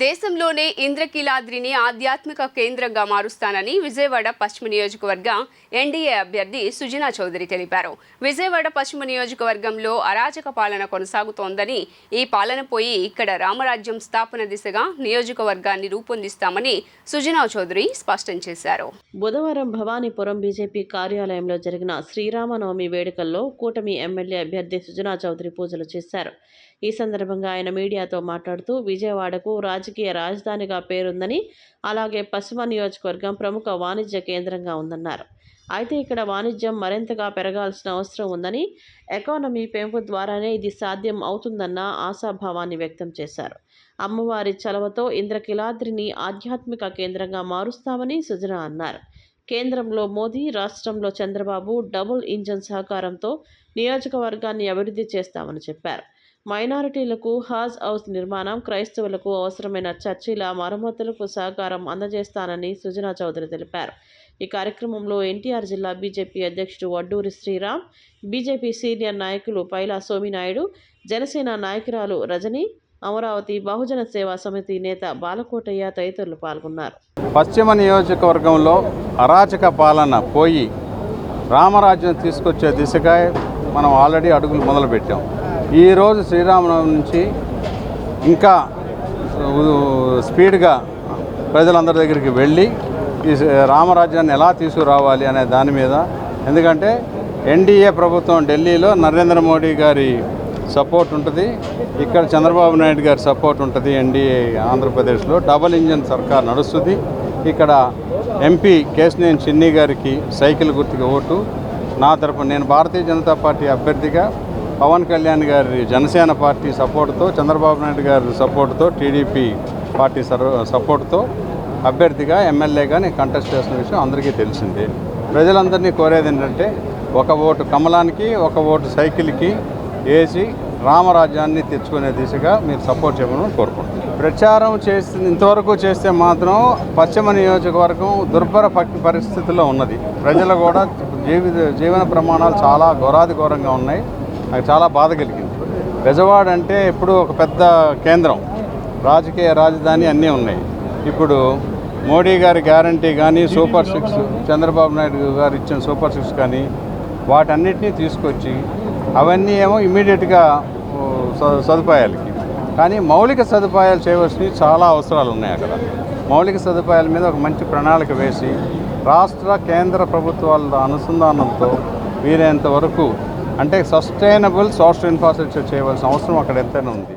దేశంలోనే ఇంద్రకీలాద్రిని ఆధ్యాత్మిక కేంద్రంగా మారుస్తానని విజయవాడ పశ్చిమ నియోజకవర్గ ఎన్డీఏ అభ్యర్థి సుజనా చౌదరి తెలిపారు. విజయవాడ పశ్చిమ నియోజకవర్గంలో అరాచక పాలన కొనసాగుతోందని ఈ పాలన పోయి ఇక్కడ రామరాజ్యం స్థాపన దిశగా నియోజకవర్గాన్ని రూపొందిస్తామని సుజనా చౌదరి స్పష్టం చేశారు. బుధవారం భవానీపురం బీజేపీ కార్యాలయంలో జరిగిన శ్రీరామనవమి వేడుకల్లో కూటమి ఎమ్మెల్యే అభ్యర్థి సుజనా చౌదరి పూజలు చేశారు. ఈ సందర్భంగా ఆయన మీడియాతో మాట్లాడుతూ విజయవాడకు రాజకీయ రాజధానిగా పేరుందని అలాగే పశ్చిమ నియోజకవర్గం ప్రముఖ వాణిజ్య కేంద్రంగా ఉందన్నారు. అయితే ఇక్కడ వాణిజ్యం మరింతగా పెరగాల్సిన అవసరం ఉందని ఎకానమీ పెంపు ద్వారానే ఇది సాధ్యం అవుతుందన్న ఆశాభావాన్ని వ్యక్తం చేశారు. అమ్మవారి చలవతో ఇంద్రకిలాద్రిని ఆధ్యాత్మిక కేంద్రంగా మారుస్తామని సుజన అన్నారు. కేంద్రంలో మోదీ రాష్ట్రంలో చంద్రబాబు డబుల్ ఇంజన్ సహకారంతో నియోజకవర్గాన్ని అభివృద్ధి చేస్తామని చెప్పారు. మైనారిటీలకు హాజ్ హౌస్ నిర్మాణం క్రైస్తవులకు అవసరమైన చర్చిల మరమ్మతులకు సహకారం అందజేస్తానని సుజనా చౌదరి తెలిపారు. ఈ కార్యక్రమంలో ఎన్టీఆర్ జిల్లా బీజేపీ అధ్యక్షుడు వడ్డూరి శ్రీరామ్ బీజేపీ సీనియర్ నాయకులు పైలా సోమినాయుడు జనసేన నాయకురాలు రజని అమరావతి బహుజన సేవా సమితి నేత బాలకోటయ్య తదితరులు పాల్గొన్నారు. పశ్చిమ నియోజకవర్గంలో అరాచక పాలన పోయి రామరాజ్యం తీసుకొచ్చే దిశగా మనం ఆల్రెడీ అడుగులు మొదలుపెట్టాం. ఈరోజు శ్రీరామనవమి నుంచి ఇంకా స్పీడ్గా ప్రజలందరి దగ్గరికి వెళ్ళి ఈ రామరాజ్యాన్ని ఎలా తీసుకురావాలి అనే దాని మీద. ఎందుకంటే ఎన్డీఏ ప్రభుత్వం ఢిల్లీలో నరేంద్ర మోడీ గారి సపోర్ట్ ఉంటుంది. ఇక్కడ చంద్రబాబు నాయుడు గారి సపోర్ట్ ఉంటుంది ఎన్డీఏ ఆంధ్రప్రదేశ్లో. డబల్ ఇంజన్ సర్కార్ నడుస్తుంది. ఇక్కడ ఎంపీ కేశినేని చిన్ని గారికి సైకిల్ గుర్తుగా ఓటు. నా తరపున నేను భారతీయ జనతా పార్టీ అభ్యర్థిగా పవన్ కళ్యాణ్ గారి జనసేన పార్టీ సపోర్ట్తో చంద్రబాబు నాయుడు గారి సపోర్ట్తో టీడీపీ పార్టీ సర్ సపోర్ట్తో అభ్యర్థిగా ఎమ్మెల్యేగా నేను కంటెస్ట్ చేసిన విషయం అందరికీ తెలిసిందే. ప్రజలందరినీ కోరేది ఏంటంటే ఒక ఓటు కమలానికి ఒక ఓటు సైకిల్కి వేసి రామరాజ్యాన్ని తెచ్చుకునే దిశగా మీరు సపోర్ట్ చేయమని కోరుకుంటున్నాను. ప్రచారం చేసి ఇంతవరకు చేస్తే మాత్రం పశ్చిమ నియోజకవర్గం దుర్భర పరిస్థితిలో ఉన్నది. ప్రజలు కూడా జీవిత జీవన ప్రమాణాలు చాలా ఘోరాది ఘోరంగా ఉన్నాయి. నాకు చాలా బాధ కలిగింది. బెజవాడ అంటే ఎప్పుడు ఒక పెద్ద కేంద్రం. రాజకీయ రాజధాని అన్నీ ఉన్నాయి. ఇప్పుడు మోడీ గారి గ్యారంటీ కానీ సూపర్ సిక్స్ చంద్రబాబు నాయుడు గారు ఇచ్చిన సూపర్ సిక్స్ కానీ వాటన్నిటినీ తీసుకొచ్చి అవన్నీ ఏమో ఇమీడియట్గా సదుపాయాలకి. కానీ మౌలిక సదుపాయాలు చేయవలసినవి చాలా అవసరాలు ఉన్నాయి అక్కడ. మౌలిక సదుపాయాల మీద ఒక మంచి ప్రణాళిక వేసి రాష్ట్ర కేంద్ర ప్రభుత్వాల అనుసంధానంతో వీలైనంత వరకు అంటే సస్టైనబుల్ సోషల్ ఇన్ఫ్రాస్ట్రక్చర్ చేయవలసిన అవసరం అక్కడ ఎంతైనా ఉంది.